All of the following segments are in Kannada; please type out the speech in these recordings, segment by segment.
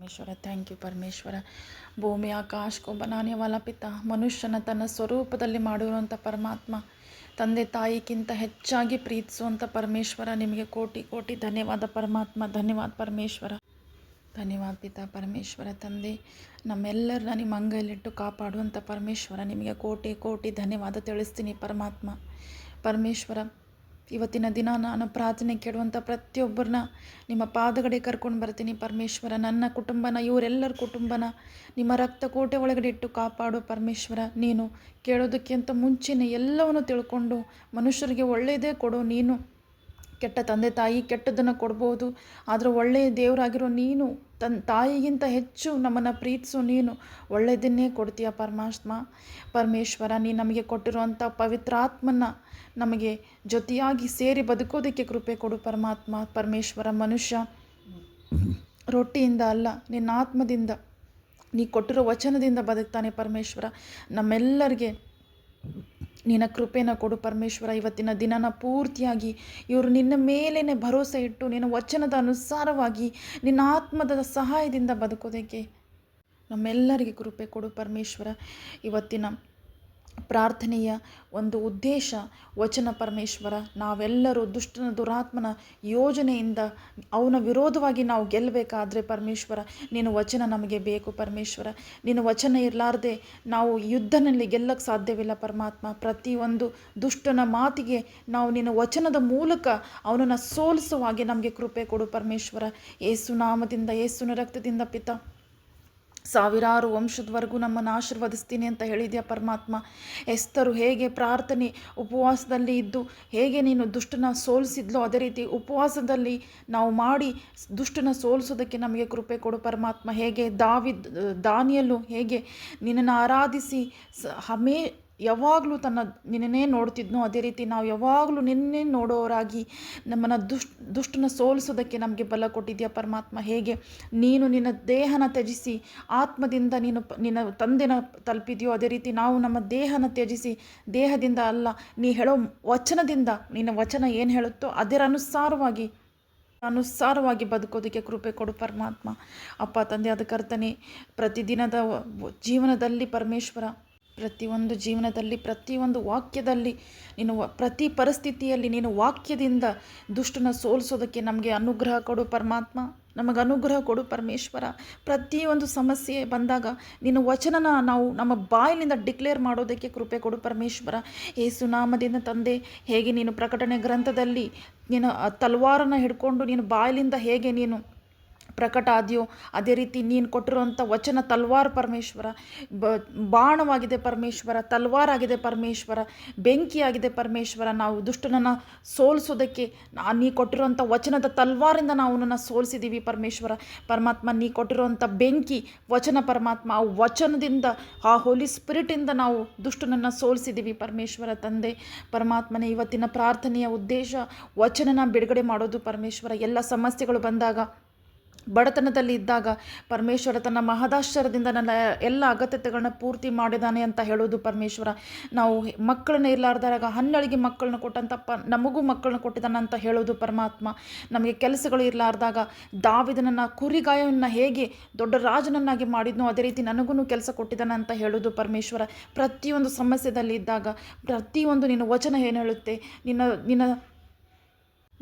Parameshwara thank you Parameshwara. ಭೂಮಿ ಆಕಾಶಕ್ಕೂ ಬನಾನೆ ವಾಲ ಮನುಷ್ಯನ ತನ್ನ ಸ್ವರೂಪದಲ್ಲಿ ಮಾಡಿರುವಂಥ ಪರಮಾತ್ಮ, ತಂದೆ ತಾಯಿಗಿಂತ ಹೆಚ್ಚಾಗಿ ಪ್ರೀತಿಸುವಂಥ ಪರಮೇಶ್ವರ, ನಿಮಗೆ ಕೋಟಿ ಕೋಟಿ ಧನ್ಯವಾದ ಪರಮಾತ್ಮ, ಧನ್ಯವಾದ ಪರಮೇಶ್ವರ. ಧನ್ಯವಾದ ಪಿತಾ ಪರಮೇಶ್ವರ, ತಂದೆ, ನಮ್ಮೆಲ್ಲರನ್ನ ನಿಮ್ಮ ಅಂಗೈಲಿಟ್ಟು ಕಾಪಾಡುವಂಥ ಪರಮೇಶ್ವರ, ನಿಮಗೆ ಕೋಟಿ ಕೋಟಿ ಧನ್ಯವಾದ ತಿಳಿಸ್ತೀನಿ ಪರಮಾತ್ಮ. ಪರಮೇಶ್ವರ ಇವತ್ತಿನ ದಿನ ನಾನು ಪ್ರಾರ್ಥನೆ ಕೇಳುವಂಥ ಪ್ರತಿಯೊಬ್ಬರನ್ನ ನಿಮ್ಮ ಪಾದಗಡೆ ಕರ್ಕೊಂಡು ಬರ್ತೀನಿ. ಪರಮೇಶ್ವರ, ನನ್ನ ಕುಟುಂಬನ, ಇವರೆಲ್ಲರ ಕುಟುಂಬನ ನಿಮ್ಮ ರಕ್ತ ಕೋಟೆ ಒಳಗಡೆ ಇಟ್ಟು ಕಾಪಾಡು ಪರಮೇಶ್ವರ. ನೀನು ಕೇಳೋದಕ್ಕಿಂತ ಮುಂಚೆನೇ ಎಲ್ಲವನ್ನು ತಿಳ್ಕೊಂಡು ಮನುಷ್ಯರಿಗೆ ಒಳ್ಳೆಯದೇ ಕೊಡು. ನೀನು ಕೆಟ್ಟ ತಂದೆ ತಾಯಿ ಕೆಟ್ಟದನ್ನು ಕೊಡ್ಬೋದು. ಆದರೆ ಒಳ್ಳೆಯ ದೇವರಾಗಿರೋ ನೀನು ತನ್ನ ತಾಯಿಗಿಂತ ಹೆಚ್ಚು ನಮ್ಮನ್ನು ಪ್ರೀತಿಸು ನೀನು ಒಳ್ಳೆಯದನ್ನೇ ಕೊಡ್ತೀಯ ಪರಮಾತ್ಮ? ಪರಮೇಶ್ವರ, ನೀ ನಮಗೆ ಕೊಟ್ಟಿರುವಂಥ ಪವಿತ್ರಾತ್ಮನ ನಮಗೆ ಜೊತೆಯಾಗಿ ಸೇರಿ ಬದುಕೋದಕ್ಕೆ ಕೃಪೆ ಕೊಡು ಪರಮಾತ್ಮ. ಪರಮೇಶ್ವರ, ಮನುಷ್ಯ, ರೊಟ್ಟಿಯಿಂದ ಅಲ್ಲ, ನಿನ್ನ ಆತ್ಮದಿಂದ ನೀ ಕೊಟ್ಟಿರೋ ವಚನದಿಂದ ಬದುಕ್ತಾನೆ ಪರಮೇಶ್ವರ. ನಮ್ಮೆಲ್ಲರಿಗೆ ನಿನ್ನ ಕೃಪೆನ ಕೊಡು ಪರಮೇಶ್ವರ. ಇವತ್ತಿನ ದಿನನ ಪೂರ್ತಿಯಾಗಿ ಇವರು ನಿನ್ನ ಮೇಲೇ ಭರೋಸೆ ಇಟ್ಟು ನಿನ್ನ ವಚನದ ಅನುಸಾರವಾಗಿ ನಿನ್ನ ಆತ್ಮದ ಸಹಾಯದಿಂದ ಬದುಕೋದಕ್ಕೆ ನಮ್ಮೆಲ್ಲರಿಗೆ ಕೃಪೆ ಕೊಡು ಪರಮೇಶ್ವರ. ಇವತ್ತಿನ ಪ್ರಾರ್ಥನೆಯ ಒಂದು ಉದ್ದೇಶ, ವಚನ ಪರಮೇಶ್ವರ. ನಾವೆಲ್ಲರೂ ದುಷ್ಟನ ದುರಾತ್ಮನ ಯೋಜನೆಯಿಂದ ಅವನ ವಿರೋಧವಾಗಿ ನಾವು ಗೆಲ್ಲಬೇಕಾದ್ರೆ ಪರಮೇಶ್ವರ ನಿನ್ನ ವಚನ ನಮಗೆ ಬೇಕು ಪರಮೇಶ್ವರ. ನಿನ್ನ ವಚನ ಇರಲಾರ್ದೆ ನಾವು ಯುದ್ಧನಲ್ಲಿ ಗೆಲ್ಲಕ್ಕೆ ಸಾಧ್ಯವಿಲ್ಲ ಪರಮಾತ್ಮ. ಪ್ರತಿಯೊಂದು ದುಷ್ಟನ ಮಾತಿಗೆ ನಾವು ನಿನ್ನ ವಚನದ ಮೂಲಕ ಅವನನ್ನು ಸೋಲಿಸುವಾಗಿ ನಮಗೆ ಕೃಪೆ ಕೊಡು ಪರಮೇಶ್ವರ. ಏಸು ನಾಮದಿಂದ, ಏಸುನ ರಕ್ತದಿಂದ ಪಿತ. ಸಾವಿರಾರು ವಂಶದವರೆಗೂ ನಮ್ಮನ್ನು ಆಶೀರ್ವದಿಸ್ತೀನಿ ಅಂತ ಹೇಳಿದ್ಯಾ ಪರಮಾತ್ಮ? ಎಸ್ತರು ಹೇಗೆ ಪ್ರಾರ್ಥನೆ ಉಪವಾಸದಲ್ಲಿ ಇದ್ದು ಹೇಗೆ ನೀನು ದುಷ್ಟನ ಸೋಲಿಸಿದ್ಲೋ ಅದೇ ರೀತಿ ಉಪವಾಸದಲ್ಲಿ ನಾವು ಮಾಡಿ ದುಷ್ಟನ ಸೋಲಿಸೋದಕ್ಕೆ ನಮಗೆ ಕೃಪೆ ಕೊಡು ಪರಮಾತ್ಮ. ಹೇಗೆ ದಾವಿದ್, ದಾನಿಯಲ್ಲೂ ಹೇಗೆ ನಿನ್ನನ್ನು ಆರಾಧಿಸಿ ಹಮೇ ಯಾವಾಗಲೂ ತನ್ನ ನಿನ್ನೇ ನೋಡ್ತಿದ್ನೋ ಅದೇ ರೀತಿ ನಾವು ಯಾವಾಗಲೂ ನಿನ್ನೆ ನೋಡೋರಾಗಿ ನಮ್ಮನ್ನು ದುಷ್ಟ ದುಷ್ಟನ ಸೋಲಿಸೋದಕ್ಕೆ ನಮಗೆ ಬಲ ಕೊಟ್ಟಿದೆಯಾ ಪರಮಾತ್ಮ? ಹೇಗೆ? ನೀನು ನಿನ್ನ ದೇಹನ ತ್ಯಜಿಸಿ, ಆತ್ಮದಿಂದ ನೀನು ನಿನ್ನ ತಂದೆನ ತಲುಪಿದೆಯೋ? ಅದೇ ರೀತಿ ನಾವು ನಮ್ಮ ದೇಹನ ತ್ಯಜಿಸಿ, ದೇಹದಿಂದ ಅಲ್ಲ, ನೀ ಹೇಳೋ ವಚನದಿಂದ ನಿನ್ನ ವಚನ ಏನು ಹೇಳುತ್ತೋ ಅದರ ಅನುಸಾರವಾಗಿ ಅನುಸಾರವಾಗಿ ಬದುಕೋದಕ್ಕೆ ಕೃಪೆ ಕೊಡು ಪರಮಾತ್ಮ. ಅಪ್ಪ, ತಂದೆ ಅದಕ್ಕರ್ತನೇ ಕರ್ತನೆ, ಪ್ರತಿದಿನದ ಜೀವನದಲ್ಲಿ ಪರಮೇಶ್ವರ ಪ್ರತಿಯೊಂದು ಜೀವನದಲ್ಲಿ, ಪ್ರತಿಯೊಂದು ವಾಕ್ಯದಲ್ಲಿ, ನೀನು ಪ್ರತಿ ಪರಿಸ್ಥಿತಿಯಲ್ಲಿ ನೀನು ವಾಕ್ಯದಿಂದ ದುಷ್ಟನ ಸೋಲಿಸೋದಕ್ಕೆ ನಮಗೆ ಅನುಗ್ರಹ ಕೊಡು ಪರಮಾತ್ಮ. ನಮಗೆ ಅನುಗ್ರಹ ಕೊಡು ಪರಮೇಶ್ವರ. ಪ್ರತಿಯೊಂದು ಸಮಸ್ಯೆ ಬಂದಾಗ ನಿನ್ನ ವಚನನ ನಾವು ನಮ್ಮ ಬಾಯಿನಿಂದ ಡಿಕ್ಲೇರ್ ಮಾಡೋದಕ್ಕೆ ಕೃಪೆ ಕೊಡು ಪರಮೇಶ್ವರ. ಏಸು ಸುನಾಮದಿಂದ ತಂದೆ, ಹೇಗೆ ನೀನು ಪ್ರಕಟಣೆ ಗ್ರಂಥದಲ್ಲಿ ನೀನು ತಲ್ವಾರನ್ನು ಹಿಡ್ಕೊಂಡು ನೀನು ಬಾಯಿಲಿಂದ ಹೇಗೆ ನೀನು ಪ್ರಕಟ ಆದ್ಯೋ, ಅದೇ ರೀತಿ ನೀನು ಕೊಟ್ಟಿರುವಂಥ ವಚನ ತಲ್ವಾರ್ ಪರಮೇಶ್ವರ ಬಾಣವಾಗಿದೆ ಪರಮೇಶ್ವರ, ತಲ್ವಾರಾಗಿದೆ ಪರಮೇಶ್ವರ, ಬೆಂಕಿಯಾಗಿದೆ ಪರಮೇಶ್ವರ, ನಾವು ದುಷ್ಟನನ್ನು ಸೋಲಿಸೋದಕ್ಕೆ ನೀ ಕೊಟ್ಟಿರುವಂಥ ವಚನದ ತಲ್ವಾರಿಂದ ನಾವು ಅವನನ್ನು ಸೋಲಿಸಿದ್ದೀವಿ ಪರಮೇಶ್ವರ. ಪರಮಾತ್ಮ, ನೀ ಕೊಟ್ಟಿರುವಂಥ ಬೆಂಕಿ, ವಚನ ಪರಮಾತ್ಮ, ಆ ವಚನದಿಂದ, ಆ ಹೋಲಿ ಸ್ಪಿರಿಟಿಂದ ನಾವು ದುಷ್ಟನನ್ನು ಸೋಲಿಸಿದ್ದೀವಿ ಪರಮೇಶ್ವರ ತಂದೆ. ಪರಮಾತ್ಮನೇ, ಇವತ್ತಿನ ಪ್ರಾರ್ಥನೆಯ ಉದ್ದೇಶ ವಚನನ ಬಿಡುಗಡೆ ಮಾಡೋದು ಪರಮೇಶ್ವರ. ಎಲ್ಲ ಸಮಸ್ಯೆಗಳು ಬಂದಾಗ ಬಡತನದಲ್ಲಿ ಇದ್ದಾಗ ಪರಮೇಶ್ವರ ತನ್ನ ಮಹದಾಶ್ಚರ್ಯದಿಂದ ನನ್ನ ಎಲ್ಲ ಅಗತ್ಯತೆಗಳನ್ನ ಪೂರ್ತಿ ಮಾಡಿದಾನೆ ಅಂತ ಹೇಳೋದು ಪರಮೇಶ್ವರ. ನಾವು ಮಕ್ಕಳನ್ನ ಇರಲಾರ್ದಾಗ ಹನ್ನಳಿಗೆ ಮಕ್ಕಳನ್ನ ಕೊಟ್ಟಂಥ ಪ ನಮಗೂ ಮಕ್ಕಳನ್ನ ಕೊಟ್ಟಿದ್ದಾನೆ ಅಂತ ಹೇಳೋದು ಪರಮಾತ್ಮ. ನಮಗೆ ಕೆಲಸಗಳು ಇರಲಾರ್ದಾಗ ದಾವಿದನನ್ನು ಕುರಿಗಾಯವನ್ನು ಹೇಗೆ ದೊಡ್ಡ ರಾಜನನ್ನಾಗಿ ಮಾಡಿದ್ನೋ ಅದೇ ರೀತಿ ನನಗೂ ಕೆಲಸ ಕೊಟ್ಟಿದ್ದಾನೆ ಅಂತ ಹೇಳೋದು ಪರಮೇಶ್ವರ. ಪ್ರತಿಯೊಂದು ಸಮಸ್ಯೆದಲ್ಲಿ ಇದ್ದಾಗ ಪ್ರತಿಯೊಂದು ನಿನ್ನ ವಚನ ಏನು ಹೇಳುತ್ತೆ? ನಿನ್ನ ನಿನ್ನ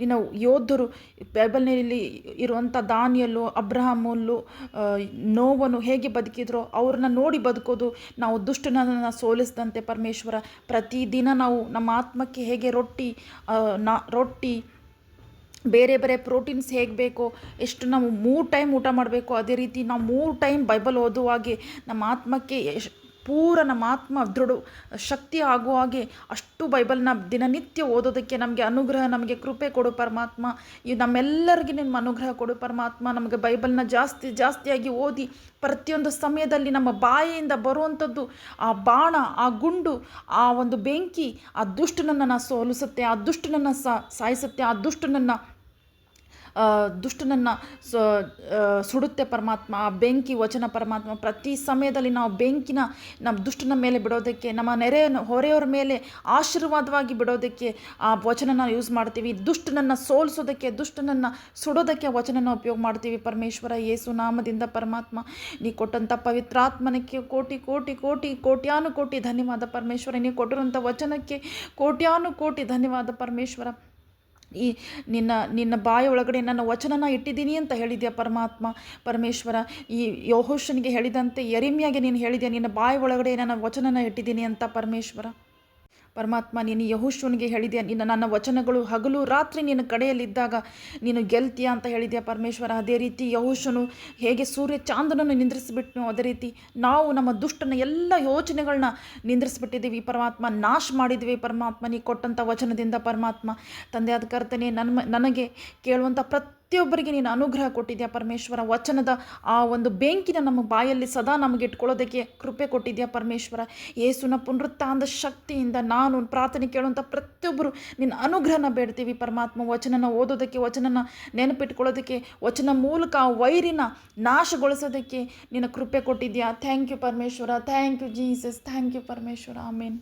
ನಿನ್ನ ಯೋಧರು ಬೈಬಲ್ನಲ್ಲಿ ಇರುವಂಥ ದಾನಿಯಲ್ಲು, ಅಬ್ರಹಾಮಲ್ಲು ನೋವನ್ನು ಹೇಗೆ ಬದುಕಿದ್ರೋ ಅವ್ರನ್ನ ನೋಡಿ ಬದುಕೋದು ನಾವು ದುಷ್ಟನನ್ನು ಸೋಲಿಸಿದಂತೆ ಪರಮೇಶ್ವರ. ಪ್ರತಿದಿನ ನಾವು ನಮ್ಮ ಆತ್ಮಕ್ಕೆ ಹೇಗೆ ರೊಟ್ಟಿ ನಾ, ರೊಟ್ಟಿ, ಬೇರೆ ಬೇರೆ ಪ್ರೋಟೀನ್ಸ್ ಹೇಗೆ ಬೇಕೋ, ಎಷ್ಟು ನಾವು ಮೂರು ಟೈಮ್ ಊಟ ಮಾಡಬೇಕು ಅದೇ ರೀತಿ ನಾವು ಮೂರು ಟೈಮ್ ಬೈಬಲ್ ಓದುವಾಗೆ ನಮ್ಮ ಆತ್ಮಕ್ಕೆ ಎಶ್ ಪೂರ ನಮ್ಮ ಆತ್ಮ ದೃಢ ಶಕ್ತಿ ಆಗುವ ಹಾಗೆ ಅಷ್ಟು ಬೈಬಲ್ನ ದಿನನಿತ್ಯ ಓದೋದಕ್ಕೆ ನಮಗೆ ಅನುಗ್ರಹ, ನಮಗೆ ಕೃಪೆ ಕೊಡು ಪರಮಾತ್ಮ. ಈ ನಮ್ಮೆಲ್ಲರಿಗೆ ನಿಮ್ಮ ಅನುಗ್ರಹ ಕೊಡು ಪರಮಾತ್ಮ. ನಮಗೆ ಬೈಬಲ್ನ ಜಾಸ್ತಿ, ಜಾಸ್ತಿಯಾಗಿ ಓದಿ ಪ್ರತಿಯೊಂದು ಸಮಯದಲ್ಲಿ ನಮ್ಮ ಬಾಯಿಯಿಂದ ಬರುವಂಥದ್ದು, ಆ ಬಾಣ, ಆ ಗುಂಡು, ಆ ಒಂದು ಬೆಂಕಿ, ಆ ದುಷ್ಟನನ್ನು ಸೋಲಿಸುತ್ತೆ, ಆ ದುಷ್ಟನನ್ನು ಸಾಯಿಸುತ್ತೆ, ಆ ದುಷ್ಟನನ್ನು ದುಷ್ಟನನ್ನು ಸುಡುತ್ತೆ ಪರಮಾತ್ಮ, ಆ ಬೆಂಕಿ ವಚನ ಪರಮಾತ್ಮ, ಪ್ರತಿ ಸಮಯದಲ್ಲಿ ನಾವು ಬೆಂಕಿನ ನಮ್ಮ ದುಷ್ಟನ ಮೇಲೆ ಬಿಡೋದಕ್ಕೆ, ನಮ್ಮ ನೆರೆ ಹೊರೆಯವರ ಮೇಲೆ ಆಶೀರ್ವಾದವಾಗಿ ಬಿಡೋದಕ್ಕೆ ಆ ವಚನನ ಯೂಸ್ ಮಾಡ್ತೀವಿ. ದುಷ್ಟನನ್ನು ಸೋಲಿಸೋದಕ್ಕೆ, ದುಷ್ಟನನ್ನು ಸುಡೋದಕ್ಕೆ ವಚನನ ಉಪಯೋಗ ಮಾಡ್ತೀವಿ. ಪರಮೇಶ್ವರ ಯೇಸು ನಾಮದಿಂದ ಪರಮಾತ್ಮ, ನೀ ಕೊಟ್ಟಂಥ ಪವಿತ್ರಾತ್ಮನಕ್ಕೆ ಕೋಟಿ ಕೋಟಿ ಕೋಟಿ ಕೋಟ್ಯಾನು ಕೋಟಿ ಧನ್ಯವಾದ ಪರಮೇಶ್ವರ. ನೀವು ಕೊಟ್ಟಿರುವಂಥ ವಚನಕ್ಕೆ ಕೋಟ್ಯಾನು ಕೋಟಿ ಧನ್ಯವಾದ ಪರಮೇಶ್ವರ. ಈ ನಿನ್ನ ನಿನ್ನ ಬಾಯ ಒಳಗಡೆ ನನ್ನ ವಚನನ ಇಟ್ಟಿದ್ದೀನಿ ಅಂತ ಹೇಳಿದ್ಯಾ ಪರಮಾತ್ಮ, ಪರಮೇಶ್ವರ? ಈ ಯೋಹೋಶನಿಗೆ ಹೇಳಿದಂತೆ ಎರಿಮಿಯಾಗೆ ನೀನು ಹೇಳಿದ್ಯಾ, ನಿನ್ನ ಬಾಯ ಒಳಗಡೆ ನನ್ನ ವಚನನ ಇಟ್ಟಿದ್ದೀನಿ ಅಂತ ಪರಮೇಶ್ವರ? ಪರಮಾತ್ಮ, ನೀನು ಯಹುಶ್ವನಿಗೆ ಹೇಳಿದೆಯಾ, ನಿನ್ನ ನನ್ನ ವಚನಗಳು ಹಗಲು ರಾತ್ರಿ ನಿನ್ನ ಕಡೆಯಲ್ಲಿದ್ದಾಗ ನೀನು ಗೆಲ್ತೀಯ ಅಂತ ಹೇಳಿದೆಯಾ ಪರಮೇಶ್ವರ? ಅದೇ ರೀತಿ ಯಹುಶನು ಹೇಗೆ ಸೂರ್ಯ ಚಾಂದನನ್ನು ನಿಂದ್ರಿಸಿಬಿಟ್ನು, ಅದೇ ರೀತಿ ನಾವು ನಮ್ಮ ದುಷ್ಟನ ಎಲ್ಲ ಯೋಚನೆಗಳನ್ನ ನಿಂದ್ರಿಸ್ಬಿಟ್ಟಿದ್ದೀವಿ. ಪರಮಾತ್ಮ, ನಾಶ ಮಾಡಿದ್ವಿ ಪರಮಾತ್ಮ, ನೀ ಕೊಟ್ಟಂಥ ವಚನದಿಂದ ಪರಮಾತ್ಮ ತಂದೆಯಾದ ಕರ್ತನೆ ನನ್ನ ನನಗೆ ಕೇಳುವಂಥ ಪ್ರತಿ ಪ್ರತಿಯೊಬ್ಬರಿಗೆ ನೀನು ಅನುಗ್ರಹ ಕೊಟ್ಟಿದ್ಯಾ ಪರಮೇಶ್ವರ? ವಚನದ ಆ ಒಂದು ಬೆಂಕಿನ ನಮ್ಮ ಬಾಯಲ್ಲಿ ಸದಾ ನಮಗೆ ಇಟ್ಕೊಳ್ಳೋದಕ್ಕೆ ಕೃಪೆ ಕೊಟ್ಟಿದ್ಯಾ ಪರಮೇಶ್ವರ? ಯೇಸುನ ಪುನರುತ್ಥಾನದ ಶಕ್ತಿಯಿಂದ ನಾನು ಪ್ರಾರ್ಥನೆ ಕೇಳುವಂಥ ಪ್ರತಿಯೊಬ್ಬರು ನಿನ್ನ ಅನುಗ್ರಹನ ಬೇಡ್ತೀವಿ ಪರಮಾತ್ಮ. ವಚನನ ಓದೋದಕ್ಕೆ, ವಚನನ ನೆನಪಿಟ್ಕೊಳ್ಳೋದಕ್ಕೆ, ವಚನ ಮೂಲಕ ಆ ವೈರಿನ ನಾಶಗೊಳಿಸೋದಕ್ಕೆ ನಿನ್ನ ಕೃಪೆ ಕೊಟ್ಟಿದ್ಯಾ? Thank you Parameshwara. Thank you Jesus thank you Parameshwara. Amen